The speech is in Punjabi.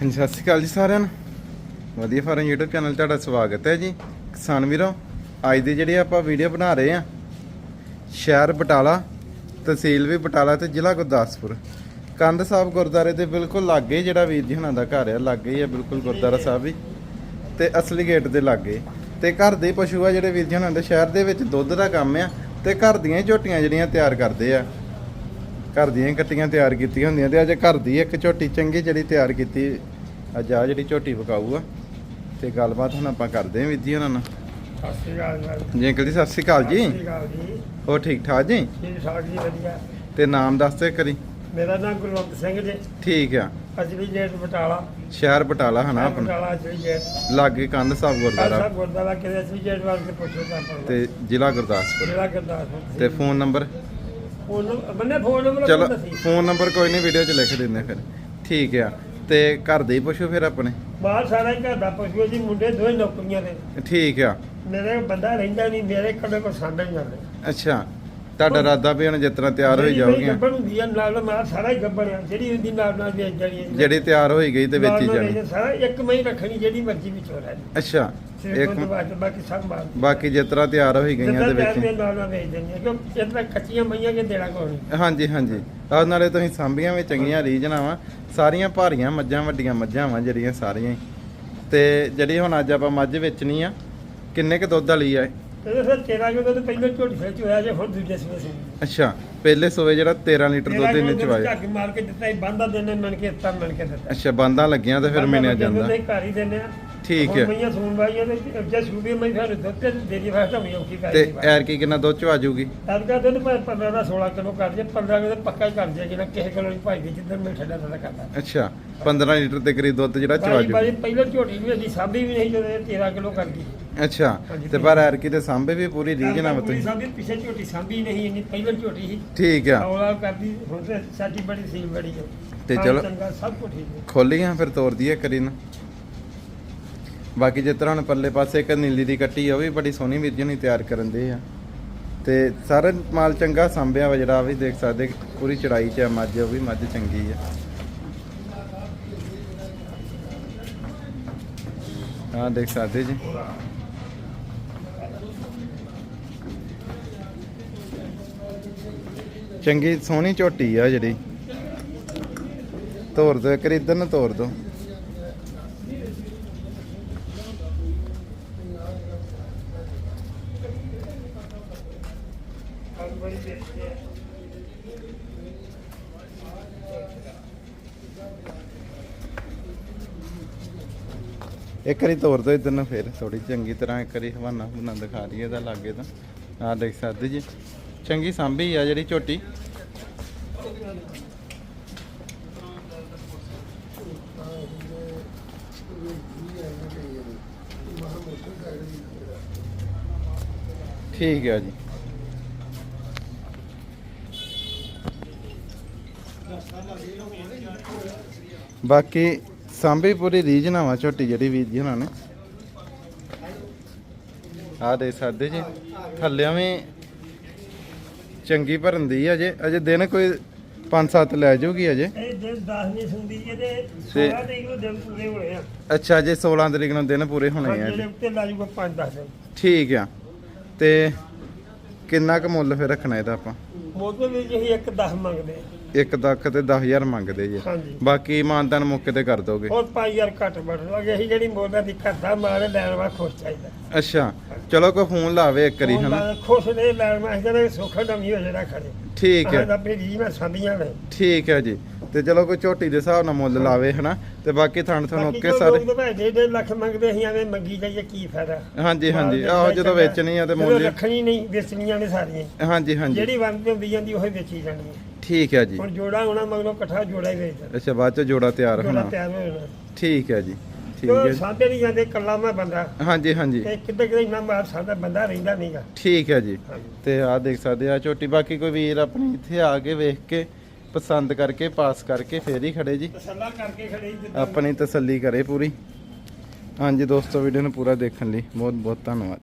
ਹਾਂਜੀ, ਸਤਿ ਸ਼੍ਰੀ ਅਕਾਲ ਜੀ ਸਾਰਿਆਂ ਨੂੰ। ਵਧੀਆ ਫਾਰਮ YouTube ਚੈਨਲ ਤੁਹਾਡਾ ਸਵਾਗਤ ਹੈ ਜੀ। ਕਿਸਾਨ ਵੀਰੋ, ਅੱਜ ਦੀ ਜਿਹੜੀ ਆਪਾਂ ਵੀਡੀਓ ਬਣਾ ਰਹੇ ਆ ਸ਼ਹਿਰ ਬਟਾਲਾ, ਤਹਿਸੀਲ ਵੀ ਬਟਾਲਾ ਤੇ ਜ਼ਿਲ੍ਹਾ ਗੁਰਦਾਸਪੁਰ। ਕੰਧ ਸਾਹਿਬ ਗੁਰਦਾਰੇ ਦੇ ਬਿਲਕੁਲ ਲਾਗੇ ਜਿਹੜਾ ਵੀਰ ਜੀ ਹੁਣਾਂ ਦਾ ਘਰ ਆ, ਲਾਗੇ ਹੀ ਆ ਬਿਲਕੁਲ ਗੁਰਦਾਰਾ ਸਾਹਿਬ ਵੀ। ਤੇ ਅਸਲੀ ਗੇਟ ਦੇ ਲਾਗੇ। ਤੇ ਘਰ ਦੇ ਪਸ਼ੂ ਆ ਜਿਹੜੇ ਵੀਰ ਜੀ ਹੁਣਾਂ ਦੇ, ਸ਼ਹਿਰ ਦੇ ਵਿੱਚ ਦੁੱਧ ਦਾ ਕੰਮ ਆ, ਤੇ ਘਰ ਦੀਆਂ ਹੀ ਝੋਟੀਆਂ ਜਿਹੜੀਆਂ ਤਿਆਰ ਕਰਦੇ ਆ। ਘਰ ਦੀਆਂ ਕੱਟੀਆਂ ਤਿਆਰ ਕੀਤੀਆਂ ਹੁੰਦੀਆਂ ਤੇ ਅੱਜ ਘਰ ਦੀ ਇੱਕ ਝੋਟੀ ਚੰਗੀ ਜਿਹੜੀ ਤਿਆਰ ਕੀਤੀ। ਅੱਜ ਆ ਜਿਹੜੀ ਝੋਟੀ ਵਿਕਾਊ ਆ ਤੇ ਗੱਲਬਾਤ ਹੁਣ ਆਪਾਂ ਕਰਦੇ ਹਾਂ ਵੀਰ ਜੀ ਉਹਨਾਂ ਨਾਲ। ਸਤਿ ਸ਼੍ਰੀ ਅਕਾਲ ਜੀ। ਅੰਕਲ ਜੀ ਸਤਿ ਸ਼੍ਰੀ ਅਕਾਲ ਜੀ। ਸਤਿ ਸ਼੍ਰੀ ਅਕਾਲ ਜੀ। ਹੋਰ ਠੀਕ ਠਾਕ ਜੀ? ਠੀਕ ਠਾਕ ਜੀ ਵਧੀਆ। ਤੇ ਨਾਮ ਦੱਸ ਦਿਓ ਕਰੀ ਮੇਰਾ ਨਾਮ ਗੁਰਵੰਤ ਸਿੰਘ ਜੀ। ਠੀਕ ਆ। ਅਜਲੀ ਗੇਟ ਬਟਾਲਾ। ਸ਼ਹਿਰ ਬਟਾਲਾ ਹਨਾ ਆਪਣਾ? ਬਟਾਲਾ ਲਾਗੇ ਕੰਧ ਸਾਹਿਬ ਕਿਹਦੇ ਪੁੱਛੋ ਤਾਂ ਤੇ ਜ਼ਿਲ੍ਹਾ ਗੁਰਦਾਸਪੁਰ। ਤੇ ਫੋਨ ਨੰਬਰ? ਫੋਨ ਨੰਬਰ ਬੰਨੇ ਫੋਨ ਨੰਬਰ ਚਲੋ ਦੱਸੀ। ਫੋਨ ਨੰਬਰ ਕੋਈ ਨਹੀਂ ਵੀਡੀਓ 'ਚ ਲਿਖ ਦਿੰਦੇ ਫਿਰ। ਠੀਕ ਆ। ਤੇ ਘਰ ਦੇ ਹੀ ਪੁੱਛੋ ਫਿਰ ਆਪਣੇ। ਬਾਹਰ ਸਾਰਾ ਹੀ ਘਰ ਦਾ ਪਸ਼ੂ ਹੈ ਜੀ ਮੁੰਡੇ ਦੋਵੇਂ ਨੌਕਰੀਆਂ ਦੇ ਠੀਕ ਆ। ਮੇਰੇ ਬੰਦਾ ਰਹਿੰਦਾ ਨਹੀਂ ਮੇਰੇ ਕੋਲ ਕੋ ਸਾਂਭੇ ਨਹੀਂ ਜਾਂਦੇ ਅੱਛਾ ਤੁਹਾਡਾ ਇਰਾਦਾ ਵੀ ਹੁਣ ਜਿਸ ਤਰ੍ਹਾਂ ਤਿਆਰ ਹੋਈ ਜਿਹੜੀ ਜਾਓਗੀਆਂ। ਗੱਬਣ ਹੁੰਦੀ ਆ ਨਾਲ ਮਾਰ ਸਾਰਾ ਹੀ ਗੱਬਣ ਆ ਜਿਹੜੀ ਹੁੰਦੀ ਨਾਲ ਨਾਲ ਵੇਚ ਜਾਣੀ ਹੈ। ਜਿਹੜੀ ਤਿਆਰ ਹੋਈ ਗਈ ਤੇ ਵੇਚੀ ਜਾਣੀ। ਸਾਰਾ ਇੱਕ ਮਹੀਂ ਰੱਖਣੀ ਜਿਹੜੀ ਮਰਜ਼ੀ ਵਿੱਚ ਹੋ ਰਹੀ ਅੱਛਾ। ਇੱਕ ਬਾਕੀ ਸਭ ਮਾਰ ਬਾਕੀ ਜਿਸ ਤਰ੍ਹਾਂ ਤਿਆਰ ਹੋਈ ਗਈਆਂ ਜਿੱਦਾਂ ਦੇ ਵਿੱਚ ਦੇ ਨਾਲ ਨਾਲ ਵੇਚ ਦਿੰਦੇ ਆ ਕਿਉਂ ਇਤਨਾ ਕੱਚੀਆਂ ਮਈਆਂ ਕੇ ਦੇਣਾ ਕੋਈ ਨਹੀਂ ਹਾਂਜੀ ਹਾਂਜੀ। ਆਹ ਨਾਲੇ ਤੁਸੀਂ ਸਾਂਭੀਆਂ ਵੀ ਚੰਗੀਆਂ ਰੀਜਨਾਂ ਵਾ। ਸਾਰੀਆਂ ਭਾਰੀਆਂ ਮੱਝਾਂ ਵੱਡੀਆਂ ਮੱਝਾਂ ਵਾ ਜਿਹੜੀਆਂ ਸਾਰੀਆਂ ਹੀ। ਤੇ ਜਿਹੜੀ ਹੁਣ ਅੱਜ ਆਪਾਂ ਮੱਝ ਵੇਚਣੀ ਆ ਕਿੰਨੇ ਕ ਦੁੱਧ ਵਾਲੀ ਆ ਇਹ? ਤੇ ਫਿਰ ਤੇਰਾ ਜਦੋਂ ਤੇ ਪਹਿਲਾਂ ਝੋਟੀ ਫੇਚ ਹੋਇਆ ਜੇ ਹੁਣ ਦੂਜੇ ਸਵੇ ਸੀ ਅੱਛਾ ਪਹਿਲੇ ਸੂਵੇ ਜਿਹੜਾ 13 ਲੀਟਰ ਦੁੱਧ ਇਹਨੇ ਚਵਾਇਆ। ਝੱਗ ਮਾਰ ਕੇ ਦਿੱਤਾ ਹੀ ਬੰਦਾ ਦੇਣੇ ਮਨ ਕੇ ਤਾਂ ਮਨ ਕੇ ਦਿੱਤਾ। ਅੱਛਾ ਬੰਦਾਂ ਲੱਗੀਆਂ ਤੇ ਫਿਰ ਮਿਣਿਆ ਜਾਂਦਾ। ਨਹੀਂ ਘਰ ਹੀ ਦਿੰਦੇ ਆ। ਠੀਕ ਹੈ। ਹੁਣ ਮਈਆਂ ਸੂਣ ਵਾਈਆਂ ਤੇ ਜੇ ਸੂਬੇ ਮੈਂ ਫਿਰ ਦੁੱਧ ਤੇ ਦੇਰੀ ਵਾਸਤਾ ਹੋਈ ਔਖੀ ਪੈ ਤੇ ਐਰ ਕੀ ਕਿੰਨਾ ਦੁੱਧ ਚਵਾ ਜੂਗੀ? ਤਦ ਦੁੱਧ ਭਾਵੇਂ 15 ਦਾ 16 ਕਿਲੋ ਕਰ ਜੇ 15 ਕਿਲੋ ਪੱਕਾ ਹੀ ਕਰ ਜੇ ਕਿ ਨਾ ਕਿਸੇ ਕਿਲੋ ਨਹੀਂ ਭਾਈ ਦੀ ਜਿੱਦਣ ਮੈਂ ਠੱਡਾ ਠੱਡਾ ਕਰਦਾ। ਅੱਛਾ 15 ਲੀਟਰ ਦੇ ਕਰੀਬ ਦੁੱਧ ਜਿਹੜਾ ਚਵਾ ਬਾਈ ਬਾਈ ਜੂਗੀ ਪਹਿਲਾਂ ਝੋਟੀ ਵੀ ਅਸੀਂ ਸਾਂਭੀ ਵੀ ਨਹੀਂ ਜਦੋਂ ਇਹ 13 ਕਿਲੋ ਕਰ ਗਈ। ਅੱਛਾ ਤੇ ਪਰ ਐਰ ਕੀ ਤੇ ਸਾਂਭੇ ਵੀ ਪੂਰੀ ਰੀਜਨ ਆ ਤੁਸੀਂ ਸਾਂਭੀ ਪਿੱਛੇ ਝੋਟੀ ਸਾਂਭੀ ਨਹੀਂ ਇੰਨੀ ਪਹਿਲਾਂ ਝੋਟੀ ਸੀ। ਠੀਕ ਆ। ਔਲਾ ਕਰਦੀ ਹੁਣ ਤੇ ਸਾਡੀ ਬੜੀ ਸੀਲ ਬੜੀ ਤੇ ਚਲੋ- ਚੰਗਾ ਸਭ ਕੁਝ ਠੀਕ ਖੋਲੀਆਂ ਫਿਰ ਤੋੜ ਦਈਏ ਕਰੀ ਨਾ। ਬਾਕੀ ਜਿਸ ਤਰ੍ਹਾਂ ਹੁਣ ਪੱਲੇ ਪਾਸੇ ਇੱਕ ਨੀਲੀ ਦੀ ਕੱਟੀ ਆ, ਉਹ ਵੀ ਬੜੀ ਸੋਹਣੀ ਵੀਰ ਜੀ ਨੇ ਤਿਆਰ ਕਰਨ ਦੇ ਆ। ਤੇ ਸਾਰਾ ਮਾਲ ਚੰਗਾ ਸੰਭਿਆ ਵਾ ਜਿਹੜਾ ਆ ਵੀ ਦੇਖ ਸਕਦੇ, ਪੂਰੀ ਚੜਾਈ 'ਚ ਆ ਮੱਝ, ਉਹ ਵੀ ਮੱਝ ਚੰਗੀ ਆ। ਹਾਂ ਦੇਖ ਸਕਦੇ ਜੀ। ਚੰਗੀ ਸੋਹਣੀ ਝੋਟੀ ਆ ਜਿਹੜੀ। ਤੋਰ ਦੋ ਇੱਕ ਇਧਰ ਨੂੰ ਤੋਰ ਦੋ ਬੜੀ ਦੇਖੀ ਹੈ ਇੱਕ ਵਾਰੀ ਤੋੜ ਦੋ ਇਧਰ ਨੂੰ ਫਿਰ ਥੋੜੀ ਚੰਗੀ ਤਰ੍ਹਾਂ ਇੱਕ ਵਾਰੀ ਹਵਾਨਾ ਹੁਣਾ ਦਿਖਾ ਦਈਏ ਇਹਦਾ ਲਾਗੇ ਤਾਂ। ਆਹ ਦੇਖ ਸਕਦੇ ਜੀ। ਚੰਗੀ ਸਾਂਭੀ ਆ ਜਿਹੜੀ ਝੋਟੀ। ਠੀਕ ਹੈ ਜੀ। ਬਾਕੀ ਸਾਂਭੀ ਪੂਰੀ ਰੀਜਨ ਵਾ ਝੋਟੀ ਜਿਹੜੀ ਵੀਰ ਜੀ ਉਹਨਾਂ ਨੇ। ਆ ਦੇ ਸਕਦੇ ਜੀ ਥੱਲਿਆਂ ਵੀ ਚੰਗੀ ਭਰਨ ਦੀ ਆ ਅਜੇ ਅਜੇ ਦਿਨ ਕੋਈ 5-7 ਲੈ ਜਾਊਗੀ ਅਜੇ। ਇਹ ਦਿਨ 10 ਨਹੀਂ ਸੁਣਦੀ ਤੇ- 16 ਤਰੀਕ ਨੂੰ ਦਿਨ ਪੂਰੇ ਹੋਏ ਆ। ਅੱਛਾ ਜੇ 16 ਤਰੀਕ ਨੂੰ ਦਿਨ ਪੂਰੇ ਹੋਣੇ ਆ ਜਿਹੜੇ ਜੀ। ਉੱਤੇ ਲਾ ਜੂਗਾ 5-10 ਦਿਨ। ਠੀਕ ਆ। ਤੇ ਕਿੰਨਾ ਕੁ ਮੁੱਲ ਫਿਰ ਰੱਖਣਾ ਇਹਦਾ ਆਪਾਂ? ਮੋਟਰ ਵਿੱਚ ਅਸੀਂ ਇੱਕ 10 ਮੰਗਦੇ ਆ। ਇੱਕ ਲੱਖ ਤੇ 10000 ਮੰਗਦੇ ਜੀ। ਹਾਂਜੀ। ਬਾਕੀ ਮਾਨਤਾਨ ਮੌਕੇ ਤੇ ਕਰ ਦੋਗੇ। ਹੋਰ 5000 ਘੱਟ ਬੜ ਲਗੇ। ਅਸੀਂ ਜਿਹੜੀ ਮੋਟਰ ਦੀ ਕਰਦਾ ਮਾਰੇ ਲੈਣ ਵਾ ਖੁਸ਼ ਚਾਹੀਦਾ। ਅੱਛਾ। ਚਲੋ ਕੋਈ ਫੋਨ ਲਾਵੇ ਇੱਕ ਵਾਰੀ ਹੁਣ ਹਨਾ? ਖੁਸ਼ ਨੇ ਲੈਣ ਵਾ ਜਿਹੜੇ ਸੁੱਖ ਨਵੀਂ ਹੋ ਜਿਹੜਾ ਖੜੇ ਠੀਕ ਹੈ। ਆਪਣੀ ਜੀ ਮੈਂ ਸਾਂਭੀਆਂ ਨੇ। ਠੀਕ ਹੈ ਜੀ। ਤੇ ਚਲੋ ਕੋਈ ਝੋਟੀ ਦੇ ਹਿਸਾਬ ਨਾਲ ਮੁੱਲ ਲਾਵੇ ਹਨਾ? ਤੇ ਬਾਕੀ ਥਣ ਥਣ ਓਕੇ ਸਾਰੇ। ਡੇਢ ਡੇਢ ਲੱਖ ਮੰਗਦੇ ਅਸੀਂ ਐਵੇਂ ਮੰਗੀ ਜਾਈਏ ਕੀ ਫਾਇਦਾ? ਹਾਂਜੀ ਹਾਂਜੀ। ਮਾਲ ਆਹੋ ਜਦੋਂ ਵੇਚਣੀ ਆ ਤੇ ਮੁੱਲ ਰੱਖਣੀ ਨਹੀਂ ਵੇਚਣੀਆਂ ਨੇ ਸਾਰੀਆਂ। ਹਾਂਜੀ ਹਾਂਜੀ। ਜਿਹੜੀ ਤੇ ਹੁੰਦੀ ਜਾਂਦੀ ਉਹ ਵੇਚੀ ਜਾਣੀ ਹੈ। ਠੀਕ ਹੈ ਜੀ। ਹੁਣ ਜੋੜਾ ਹੋਣਾ ਮਗਰੋਂ ਇਕੱਠਾ ਜੋੜਾ ਹੀ ਵੇਚਦਾ ਅੱਛਾ ਬਾਅਦ ਚ ਜੋੜਾ ਤਿਆਰ ਜੋੜਾ ਹੋਣਾ। ਤਿਆਰ ਹੋ ਜਾਣਾ। ਠੀਕ ਹੈ ਜੀ ਠੀਕ ਹੈ ਸਾਂਭੇ ਨਹੀਂ ਜਾਂਦੇ ਕੱਲਾ ਮੈਂ ਬੰਦਾ। ਹਾਂਜੀ ਹਾਂਜੀ। ਤੇ ਕਿਤੇ ਕਿਤੇ ਇੰਨਾ ਮਾਰ ਸਾਡਾ ਬੰਦਾ ਰਹਿੰਦਾ ਨਹੀਂਗਾ ਠੀਕ ਹੈ ਜੀ। ਤੇ ਆਹ ਦੇਖ ਸਕਦੇ ਆ ਝੋਟੀ ਬਾਕੀ ਕੋਈ ਵੀਰ ਆਪਣੀ ਇੱਥੇ ਆ ਕੇ ਵੇਖ ਕੇ ਪਸੰਦ ਕਰਕੇ ਪਾਸ ਕਰਕੇ ਫੇਰ ਹੀ ਖੜੇ ਜੀ। ਤਸੱਲਾ ਕਰਕੇ ਖੜੇ ਜਿੱਦਾਂ। ਆਪਣੀ ਤਸੱਲੀ ਕਰੇ ਪੂਰੀ। ਹਾਂਜੀ ਦੋਸਤੋ ਵੀਡੀਓ ਨੂੰ ਪੂਰਾ ਦੇਖਣ ਲਈ ਬਹੁਤ ਬਹੁਤ ਧੰਨਵਾਦ।